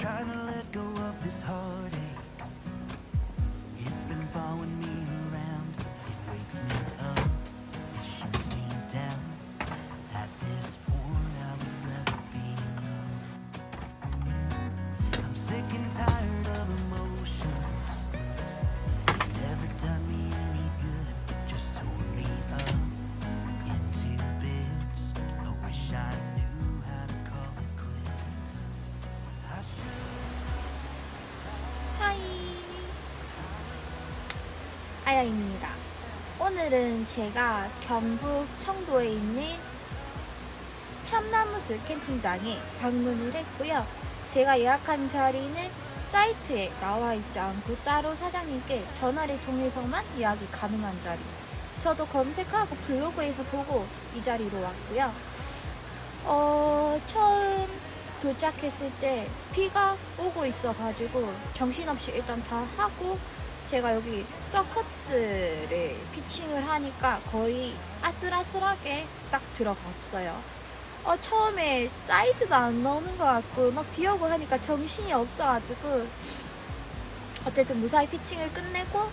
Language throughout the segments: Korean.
trying to let go of this heartache. 아야입니다. 오늘은 제가 경북 청도에 있는 참나무숲 캠핑장에 방문을 했고요. 제가 예약한 자리는 사이트에 나와 있지 않고 따로 사장님께 전화를 통해서만 예약이 가능한 자리. 저도 검색하고 블로그에서 보고 이 자리로 왔고요. 어, 처음 도착했을 때 비가 오고 있어가지고 정신없이 일단 다 하고 제가 여기 서커스를 피칭을 하니까 거의 아슬아슬하게 딱 들어갔어요. 어, 처음에 사이즈도 안 나오는 것 같고 막 비 오고 하니까 정신이 없어가지고 어쨌든 무사히 피칭을 끝내고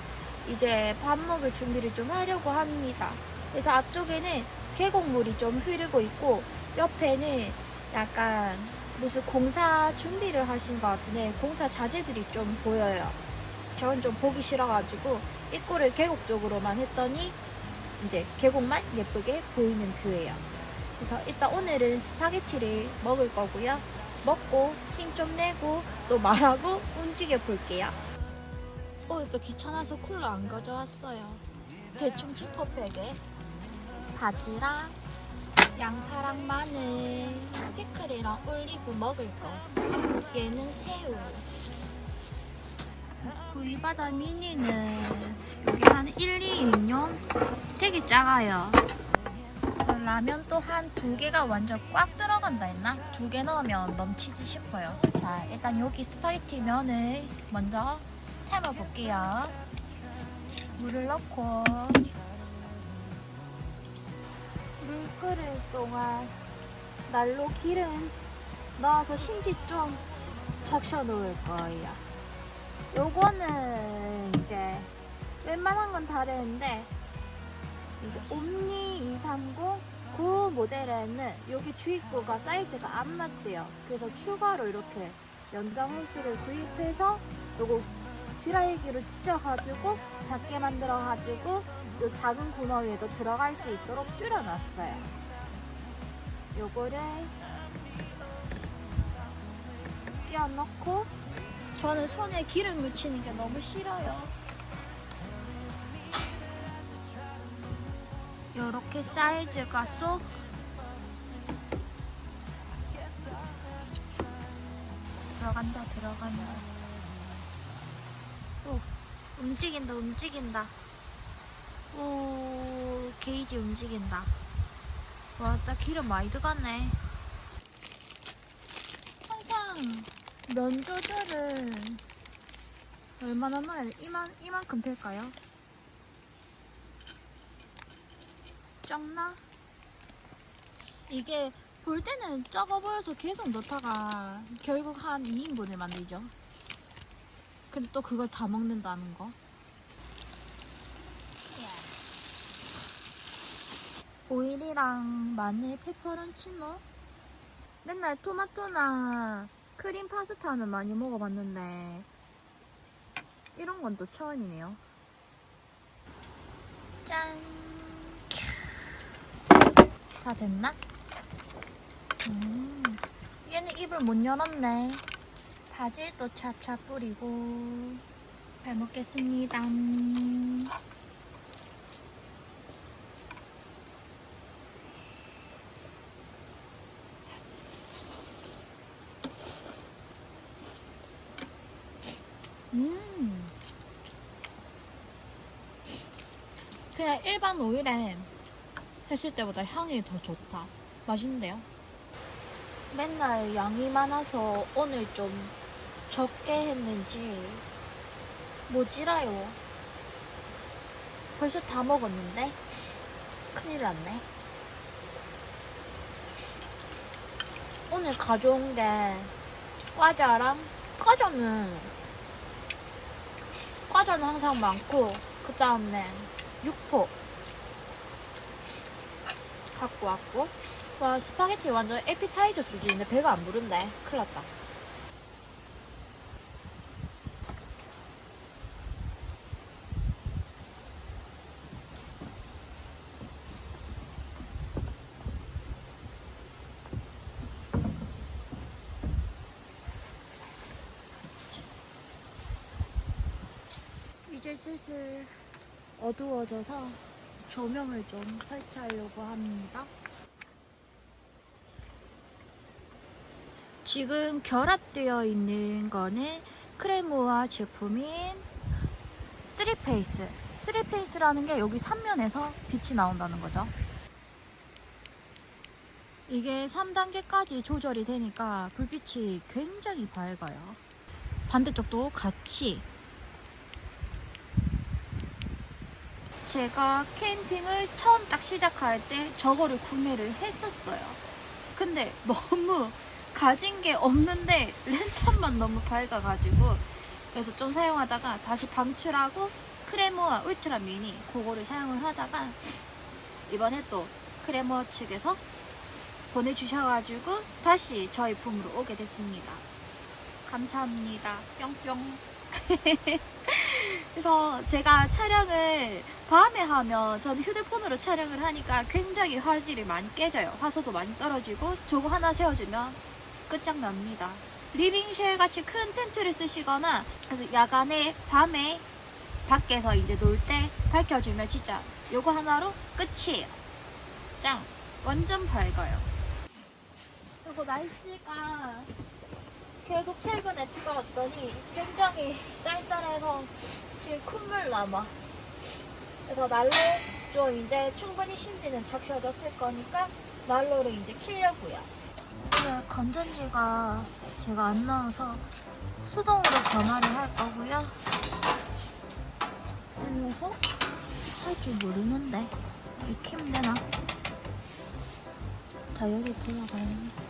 이제 밥 먹을 준비를 좀 하려고 합니다. 그래서 앞쪽에는 계곡물이 좀 흐르고 있고 옆에는 약간 무슨 공사 준비를 하신 것 같은데 공사 자재들이 좀 보여요. 저는 좀 보기 싫어가지고 입구를 계곡 쪽으로만 했더니 이제 계곡만 예쁘게 보이는 뷰예요. 그래서 일단 오늘은 스파게티를 먹을 거고요. 먹고 힘 좀 내고 또 말하고 움직여 볼게요. 오늘 또 귀찮아서 쿨러 안 가져왔어요. 대충 지퍼백에 바지랑 양파랑 마늘, 피클이랑 올리브 먹을 거. 얘는 새우. 구이바다 미니는 여기 한 1, 2인용 되게 작아요. 라면 또 한 두 개가 완전 꽉 들어간다 했나? 두 개 넣으면 넘치지 싶어요. 자, 일단 여기 스파게티 면을 먼저 삶아 볼게요. 물을 넣고 물 끓을 동안 난로 기름 넣어서 심지 좀 적셔 놓을 거예요. 요거는 이제 웬만한 건 다르는데 이제 옴니 230 그 모델에는 여기 주입구가 사이즈가 안 맞대요. 그래서 추가로 이렇게 연장 호스를 구입해서 요거 드라이기로 찢어가지고 작게 만들어가지고 요 작은 구멍에도 들어갈 수 있도록 줄여놨어요. 요거를 끼워 넣고 저는 손에 기름 묻히는 게 너무 싫어요. 요렇게 사이즈가 쏙 들어간다 들어간다. 오 움직인다 움직인다. 오 게이지 움직인다. 와나 기름 많이 들어갔네 항상 면 조절은 얼마나 넣어야 돼? 이만, 이만큼 될까요? 적나? 이게 볼 때는 적어 보여서 계속 넣다가 결국 한 2인분을 만들죠. 근데 또 그걸 다 먹는다는 거. 오일이랑 마늘, 페퍼론치노. 맨날 토마토나 크림 파스타는 많이 먹어봤는데 이런 건 또 처음이네요. 짠. 다 됐나? 음, 얘는 입을 못 열었네. 바질도 찹찹 뿌리고 잘 먹겠습니다. 음. 일반 오일에 했을 때보다 향이 더 좋다. 맛있는데요? 맨날 양이 많아서 오늘 좀 적게 했는지 모지라요. 벌써 다 먹었는데? 큰일 났네. 오늘 가져온 게 과자랑 과자는 과자는 항상 많고 그 다음에 육포 갖고 왔고. 와 스파게티 완전 에피타이저 수준인데 배가 안 부른데 큰일 났다. 이제 슬슬 어두워져서 조명을 좀 설치하려고 합니다. 지금 결합되어 있는 거는 크레모아 제품인 쓰리페이스. 쓰리페이스라는 게 여기 3면에서 빛이 나온다는 거죠. 이게 3단계까지 조절이 되니까 불빛이 굉장히 밝아요. 반대쪽도 같이 제가 캠핑을 처음 딱 시작할 때 저거를 구매를 했었어요. 근데 너무 가진 게 없는데 랜턴만 너무 밝아가지고 그래서 좀 사용하다가 다시 방출하고 크레모와 울트라 미니 그거를 사용을 하다가 이번에 또 크레모 측에서 보내주셔가지고 다시 저희 품으로 오게 됐습니다. 감사합니다. 뿅뿅. 그래서 제가 촬영을 밤에 하면 저는 휴대폰으로 촬영을 하니까 굉장히 화질이 많이 깨져요. 화소도 많이 떨어지고 저거 하나 세워주면 끝장납니다. 리빙쉘 같이 큰 텐트를 쓰시거나 야간에 밤에 밖에서 이제 놀 때 밝혀주면 진짜 요거 하나로 끝이에요. 짱! 완전 밝아요. 그리고 날씨가 계속 최근에 비가 왔더니 굉장히 쌀쌀해서 지금 콧물 남아. 그래서 난로 좀 이제 충분히 심지는 적셔졌을 거니까 난로를 이제 키려고요. 오늘 건전지가 제가 안 나와서 수동으로 전화를 할 거고요. 그래서 할 줄 모르는데 익히면 되나? 다이얼이 돌아가네.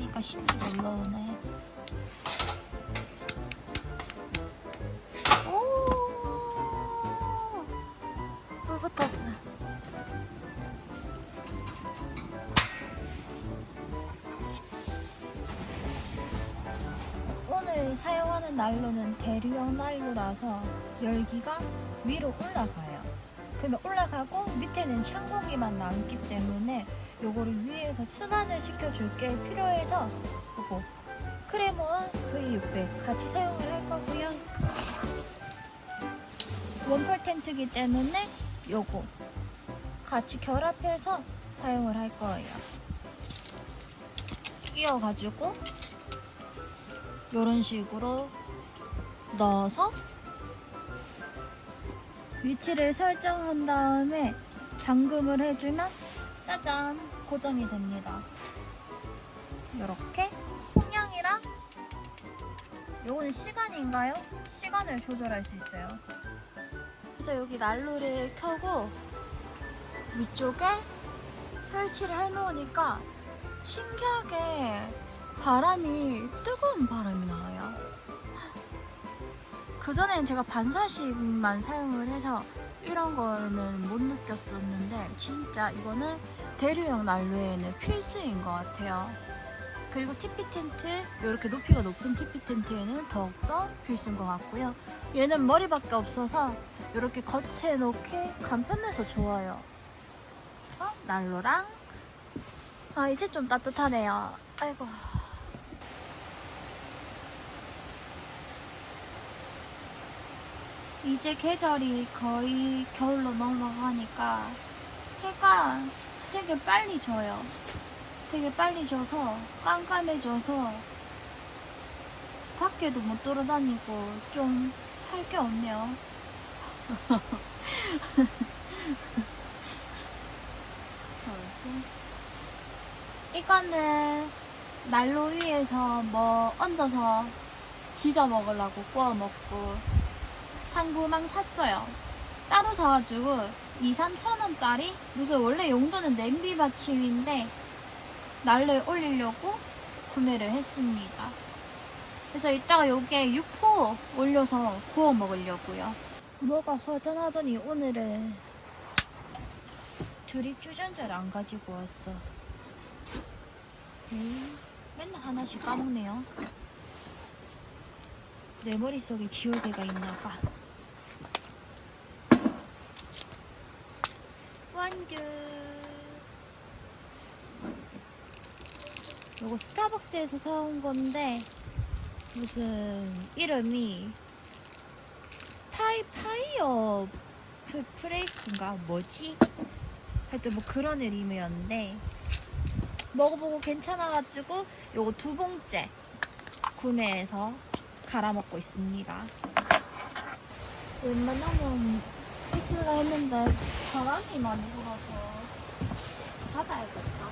돌리니까 심지가 올라오네. 오! 불 붙었어. 오늘 사용하는 난로는 대류형 난로라서 열기가 위로 올라가요. 그러면 올라가고 밑에는 찬 공기만 남기 때문에 요거를 위에서 순환을 시켜줄 게 필요해서 요거 크레모와 V600 같이 사용을 할 거고요. 원펄 텐트기 때문에 요거 같이 결합해서 사용을 할 거예요. 끼워가지고 이런 식으로 넣어서 위치를 설정한 다음에 잠금을 해주면 짜잔 고정이 됩니다. 이렇게 풍량이랑 요거는 시간인가요? 시간을 조절할 수 있어요. 그래서 여기 난로를 켜고 위쪽에 설치를 해놓으니까 신기하게 바람이 뜨거운 바람이 나와요. 그전엔 제가 반사식만 사용을 해서 이런 거는 못 느꼈었는데 진짜 이거는 대류형 난로에는 필수인 것 같아요. 그리고 TP 텐트 이렇게 높이가 높은 TP 텐트에는 더욱더 필수인 것 같고요. 얘는 머리밖에 없어서 이렇게 거치해 놓기 간편해서 좋아요. 그래서 난로랑 아 이제 좀 따뜻하네요. 아이고. 이제 계절이 거의 겨울로 넘어가니까 해가 되게 빨리 져요. 되게 빨리 져서 깜깜해져서 밖에도 못 돌아다니고 좀 할 게 없네요. 이거는 난로 위에서 뭐 얹어서 지져 먹으려고 구워 먹고 상부망 샀어요. 따로 사가지고 2, 3천 원짜리? 무슨 원래 용도는 냄비 받침인데 난로에 올리려고 구매를 했습니다. 그래서 이따가 여기에 육포 올려서 구워 먹으려고요. 뭐가 허전하더니 오늘은 드립 주전자를 안 가지고 왔어. 에이, 맨날 하나씩 까먹네요. 내 머릿속에 지우개가 있나봐. 완주. 요거 스타벅스에서 사온 건데 무슨 이름이 파이 파이어 프, 프레이크인가 뭐지? 하여튼 뭐 그런 이름이었는데 먹어보고 괜찮아가지고 요거 두 봉째 구매해서 갈아 먹고 있습니다. 웬만하면 있을라 했는데 바람이 많이 불어서 닫아야겠다.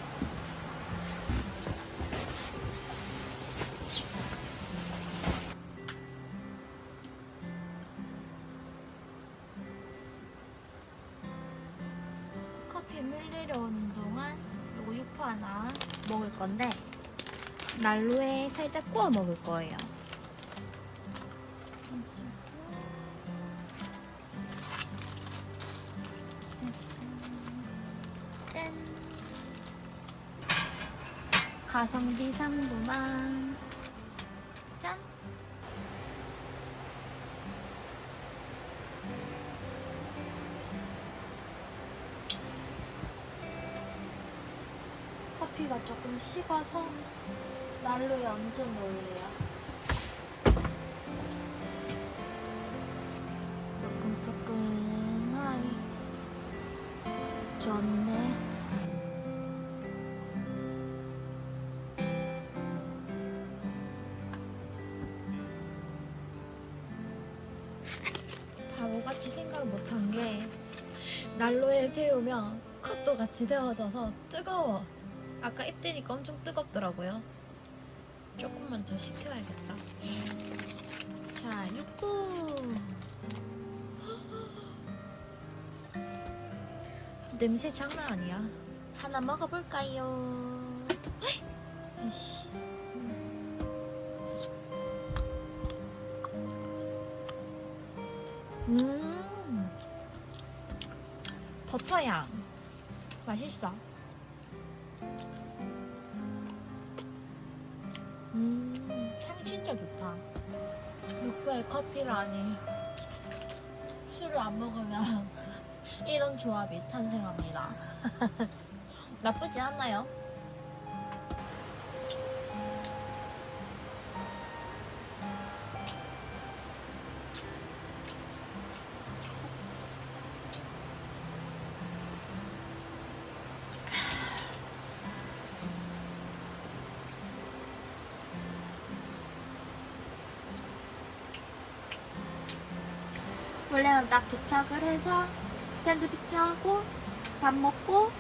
커피 물 내려오는 동안 요거 육포 하나 먹을 건데 난로에 살짝 구워 먹을 거예요. 짠. 가성비 상부만 짠. 커피가 조금 식어서 난로에 얹어 놓을래요. 못한 게 난로에 데우면 컵도 같이 데워져서 뜨거워. 아까 입대니까 엄청 뜨겁더라고요. 조금만 더 식혀야겠다. 자, 육구. 냄새 장난 아니야. 하나 먹어볼까요? 이씨. 버터향. 맛있어. 음, 향 진짜 좋다. 육부에 커피라니. 술을 안 먹으면 이런 조합이 탄생합니다. 나쁘지 않나요? 원래는 딱 도착을 해서 텐트 피치하고 밥 먹고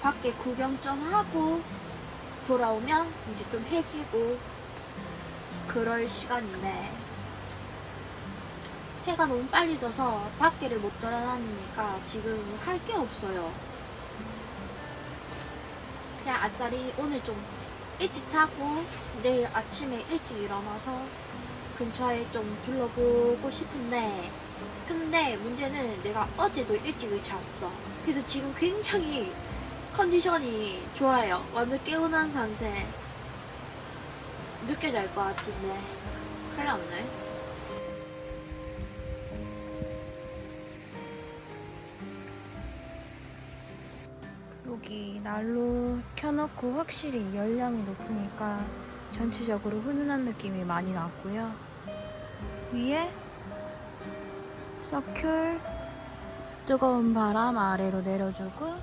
밖에 구경 좀 하고 돌아오면 이제 좀 해지고 그럴 시간인데 해가 너무 빨리 져서 밖에를 못 돌아다니니까 지금 할 게 없어요. 그냥 아싸리 오늘 좀 일찍 자고 내일 아침에 일찍 일어나서 근처에 좀 둘러보고 싶은데 근데 문제는 내가 어제도 일찍 잤어. 그래서 지금 굉장히 컨디션이 좋아요. 완전 깨어난 상태. 늦게 잘 것 같은데. 큰일 났네. 여기 난로 켜놓고 확실히 열량이 높으니까 전체적으로 훈훈한 느낌이 많이 났고요. 위에 서큘 뜨거운 바람 아래로 내려주고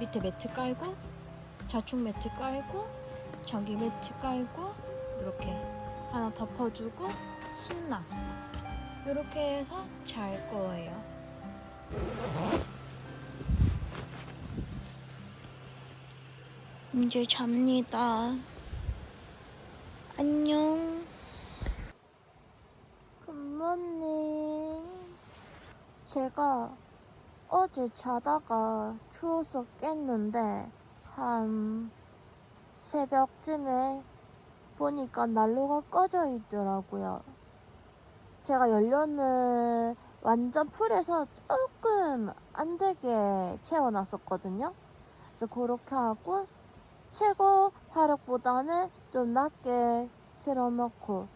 밑에 매트 깔고 자충 매트 깔고 전기 매트 깔고 이렇게 하나 덮어주고 침낭 이렇게 해서 잘 거예요. 이제 잡니다. 안녕. 제가 어제 자다가 추워서 깼는데 한 새벽쯤에 보니까 난로가 꺼져 있더라고요. 제가 연료는 완전 풀에서 조금 안 되게 채워놨었거든요. 그래서 그렇게 하고 최고 화력보다는 좀 낮게 틀어놓고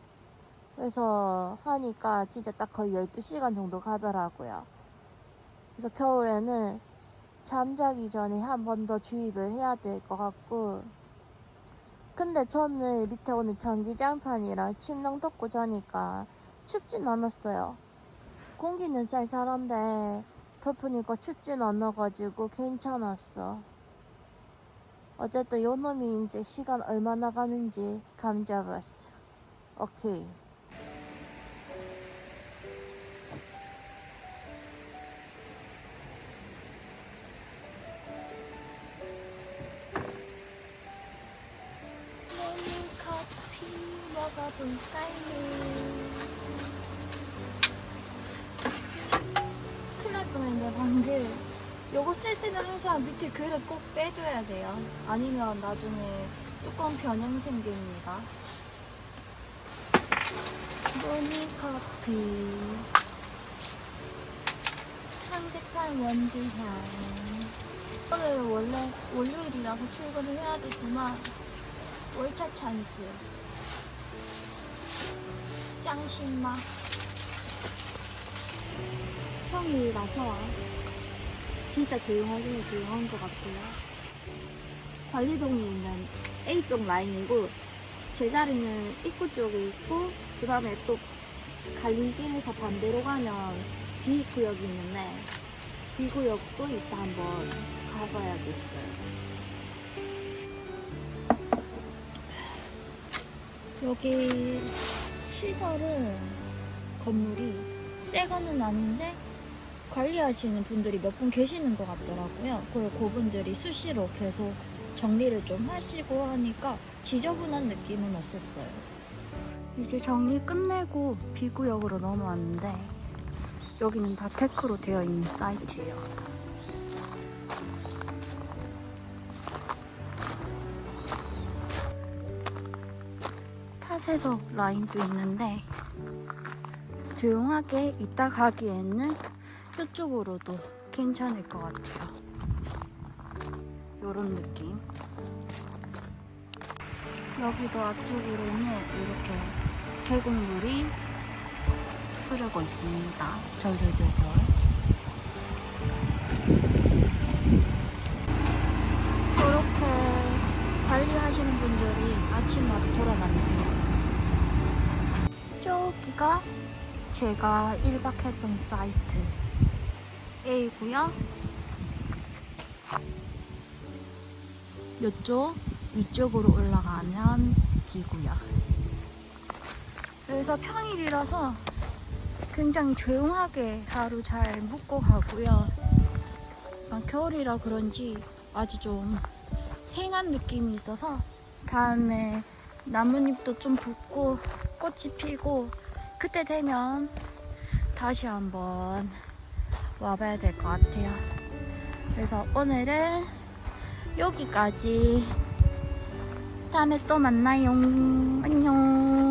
그래서 하니까 진짜 딱 거의 12시간 정도 가더라고요. 그래서 겨울에는 잠자기 전에 한 번 더 주입을 해야 될 것 같고 근데 저는 밑에 오늘 전기장판이랑 침낭 덮고 자니까 춥진 않았어요. 공기는 쌀쌀한데 덮으니까 춥진 않아가지고 괜찮았어. 어쨌든 요 놈이 이제 시간 얼마나 가는지 감 잡았어. 오케이. 큰일 날 뻔했네 방금. 요거 쓸 때는 항상 밑에 그릇 꼭 빼줘야 돼요. 아니면 나중에 뚜껑 변형 생깁니다. 모닝 커피. 향긋한 원두향. 오늘 원래 월요일이라서 출근을 해야 되지만 월차 찬스 짱신마. 평일이라서 진짜 조용하긴 조용한 것 같고요. 관리동에 있는 A쪽 라인이고 제 자리는 입구 쪽에 있고 그 다음에 또 갈림길에서 반대로 가면 B구역이 있는데 B구역도 이따 한번 가봐야겠어요. 여기 시설은 건물이 새 거는 아닌데 관리하시는 분들이 몇 분 계시는 것 같더라고요. 그래서 그분들이 수시로 계속 정리를 좀 하시고 하니까 지저분한 느낌은 없었어요. 이제 정리 끝내고 B구역으로 넘어왔는데 여기는 다 테크로 되어 있는 사이트예요. 팥에서 라인도 있는데 조용하게 이따 가기에는 이쪽으로도 괜찮을 것 같아요. 요런 느낌. 여기도 앞쪽으로는 이렇게 계곡물이 흐르고 있습니다. 절절절절. 저렇게 관리하시는 분들이 아침마다 돌아다니세요. 저기가 제가 1박 했던 사이트 A고요. 이쪽 위쪽으로 올라가면 B고요. 그래서 평일이라서 굉장히 조용하게 하루 잘 묵고 가고요. 약간 겨울이라 그런지 아주 좀 행한 느낌이 있어서 다음에 나뭇잎도 좀 붓고 꽃이 피고 그때 되면 다시 한번 와봐야 될 것 같아요. 그래서 오늘은 여기까지. 다음에 또 만나요. 안녕.